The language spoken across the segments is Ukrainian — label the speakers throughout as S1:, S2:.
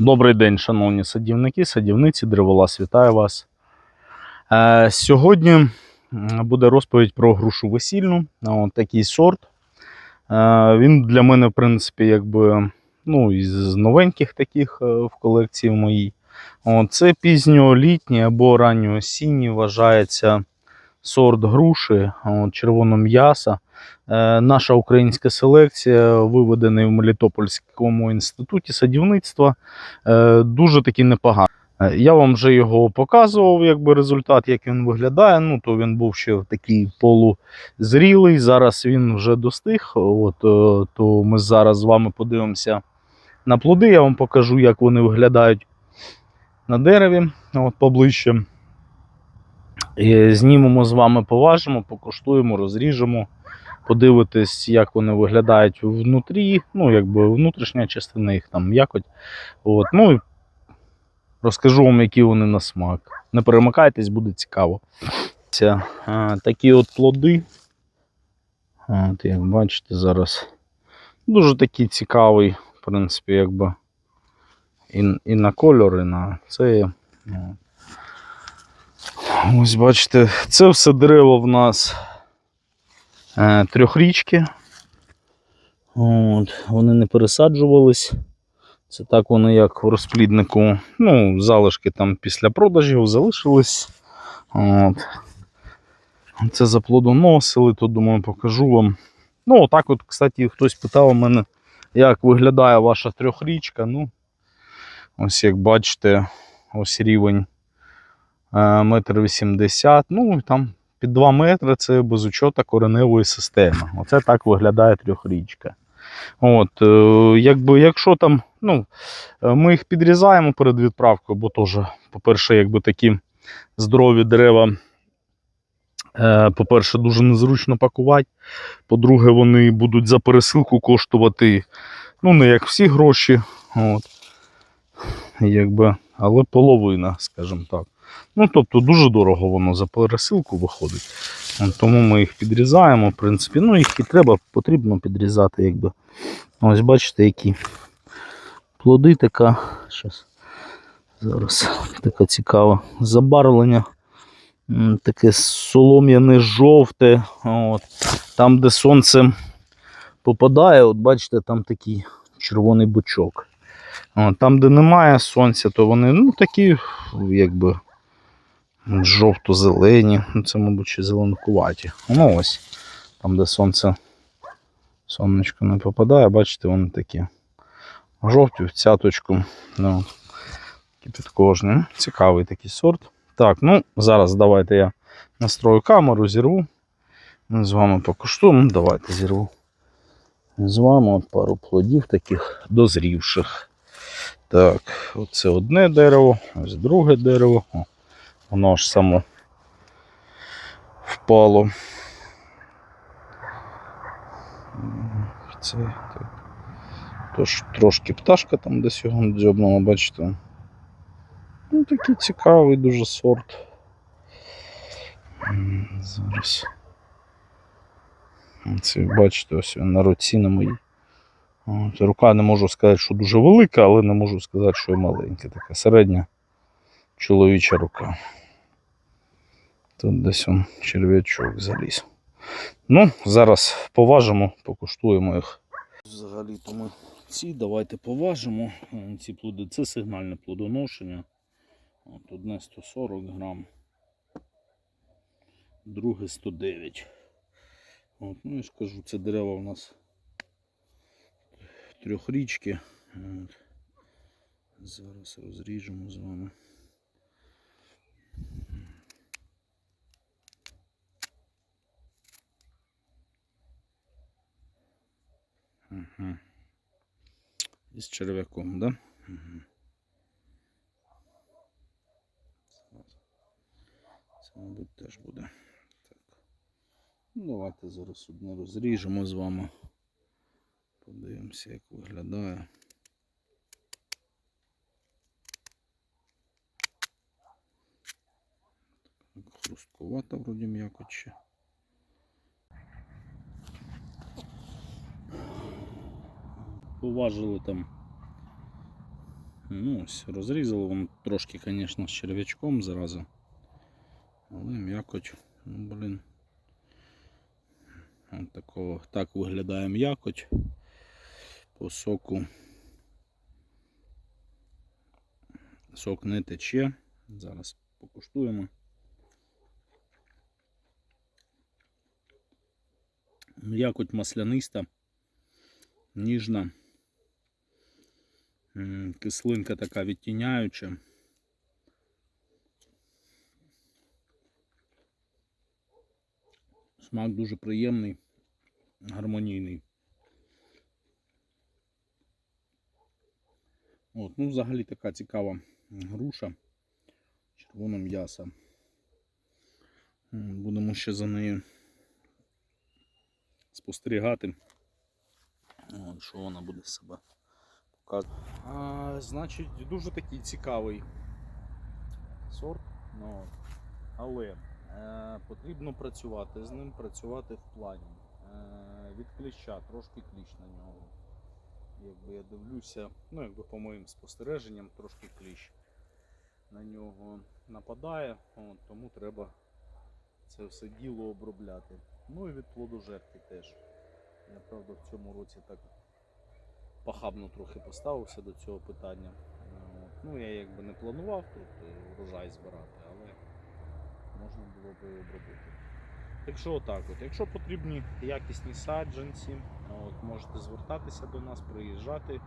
S1: Добрий день, шановні садівники, садівниці, древолаз, вітаю вас. Е, сьогодні буде розповідь про грушу весільну. От такий сорт. Е, він для мене, в принципі, якби ну, із новеньких таких е, в колекції моїй. Це пізньолітній або ранньоосінній вважається сорт груші от, червоного м'яса. Е, Наша українська селекція виведений в Мелітопольському інституті садівництва. Е, Дуже таки непоганий. Е, Я вам вже його показував, якби результат, як він виглядає. Ну, то він був ще такий полузрілий. Зараз він вже достиг. От, то ми зараз з вами подивимося на плоди. Я вам покажу, як вони виглядають на дереві от, поближче. І знімемо з вами, поважимо, покуштуємо, розріжемо подивитись, як вони виглядають внутрі, ну, якби внутрішня частина їх там м'якоть. От, ну і розкажу вам, які вони на смак. Не перемикайтесь, буде цікаво. Такі от плоди. От, як бачите, зараз дуже такий цікавий, в принципі, якби і, і на кольор, і на це. Ось бачите, це все дерево в нас е, трьохрічки. От, вони не пересаджувались. Це так вони як в розпліднику. Ну, залишки там після продажів залишились. От. Це заплодоносили, то думаю, покажу вам. Ну, отак от, кстати, хтось питав у мене, як виглядає ваша трьохрічка. Ну, ось як бачите, ось рівень метр вісімдесят. Ну, там під 2 метри це без учота кореневої системи. Оце так виглядає трьохрічка. От, е, якби, якщо там, ну, е, ми їх підрізаємо перед відправкою, бо теж, по-перше, якби такі здорові дерева, е, по-перше, дуже незручно пакувати. По-друге, вони будуть за пересилку коштувати, ну, не як всі гроші, от, якби, але половина, скажімо так. Ну, тобто дуже дорого воно за пересилку виходить. Тому ми їх підрізаємо, в принципі. Ну, їх і треба, потрібно підрізати, якби. Ось бачите, які плоди така. Щас. Зараз таке цікаве забарвлення. Таке солом'яне жовте. От. Там, де сонце попадає, от бачите, там такий червоний бучок. От. Там, де немає сонця, то вони ну, такі, якби жовто-зелені. Ну, це, мабуть, ще зеленкуваті. Ну ось. Там, де сонце, сонечко не попадає, бачите, вони такі жовті в цяточку. Ну, кипіткожні. Цікавий такий сорт. Так, ну зараз давайте я настрою камеру, зірву. Ми з вами покуштуємо. Давайте зірву. З вами от пару плодів таких дозрівших. Так, оце одне дерево, ось друге дерево. О, воно ж само впало. Це так. Тож трошки пташка там десь його дзьобнула, бачите. Ну, такий цікавий дуже сорт. Зараз. Це бачите, ось він на руці на моїй. От, рука не можу сказати, що дуже велика, але не можу сказати, що і маленька. Така середня чоловіча рука. Тут десь он черв'ячок заліз. Ну, зараз поважимо, покуштуємо їх. Взагалі-то ми ці давайте поважимо. Е, Ці плоди це сигнальне плодоношення. От одне 140 грам, друге 109. От, ну я ж кажу, це дерева у нас трьохрічки. От. Зараз розріжемо з вами. Із черв'яком, да? Угу. Це, мабуть, теж буде. Так. Ну, давайте зараз одне розріжемо з вами. Подивимося, як виглядає. Так, хрусткувата вроді м'якоть Поважили там Ну, ось, розрізали воно трошки, звісно, з черв'ячком зразу. Але м'якоть, ну, блін. От такого, так виглядає м'якоть по соку. Сок не тече. Зараз покуштуємо. М'якоть масляниста, ніжна. Кислинка така відтіняюча. Смак дуже приємний, гармонійний. От, ну, взагалі така цікава груша. Червона м'яса. Будемо ще за нею спостерігати. От, що вона буде з себе. А, значить, дуже такий цікавий сорт. Ну, але е, потрібно працювати з ним, працювати в плані. Е, від кліща, трошки кліщ на нього. Якби я дивлюся, ну якби по моїм спостереженням, трошки кліщ на нього нападає, от, тому треба це все діло обробляти. Ну і від плодожерки теж. Я правда в цьому році так похабно трохи поставився до цього питання. Е. Ну, я якби не планував тут е, врожай збирати, але можна було би обробити. Якщо отак, от, якщо потрібні якісні саджанці, от, можете звертатися до нас, приїжджати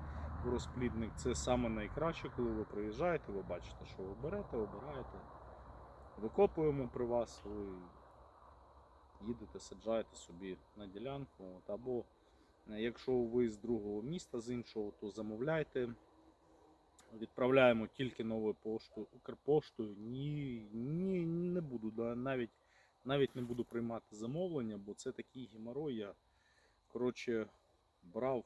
S1: в розплідник. Це саме найкраще, коли ви приїжджаєте, ви бачите, що ви берете, обираєте, викопуємо при вас, ви їдете, саджаєте собі на ділянку. От, або е, якщо ви з другого міста, з іншого, то замовляйте. Відправляємо тільки новою поштою, Укрпоштою. Ні, ні, не буду навіть, навіть не буду приймати замовлення, бо це такий геморой. Я коротше брав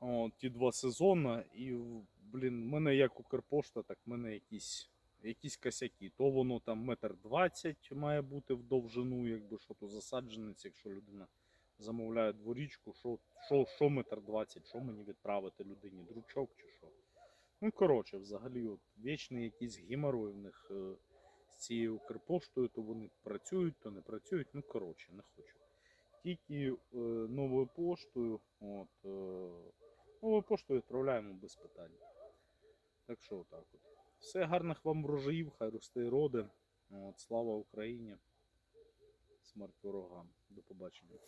S1: о, ті два сезони, і блін, мене як Укрпошта, так в мене якісь, якісь косяки. То воно там метр двадцять має бути в довжину, якби що то засадженець, якщо людина замовляє дворічку, що, що, що метр двадцять, що мені відправити людині, дручок чи що. Ну, коротше, взагалі, от, вічний якийсь геморой в них е, з цією Укрпоштою, то вони працюють, то не працюють. Ну, коротше, не хочу. Тільки е, новою поштою, от, е, новою поштою відправляємо без питань. Так що отак от. Все гарних вам врожаїв, хай росте роди. От, слава Україні. Смерть ворогам. До побачення.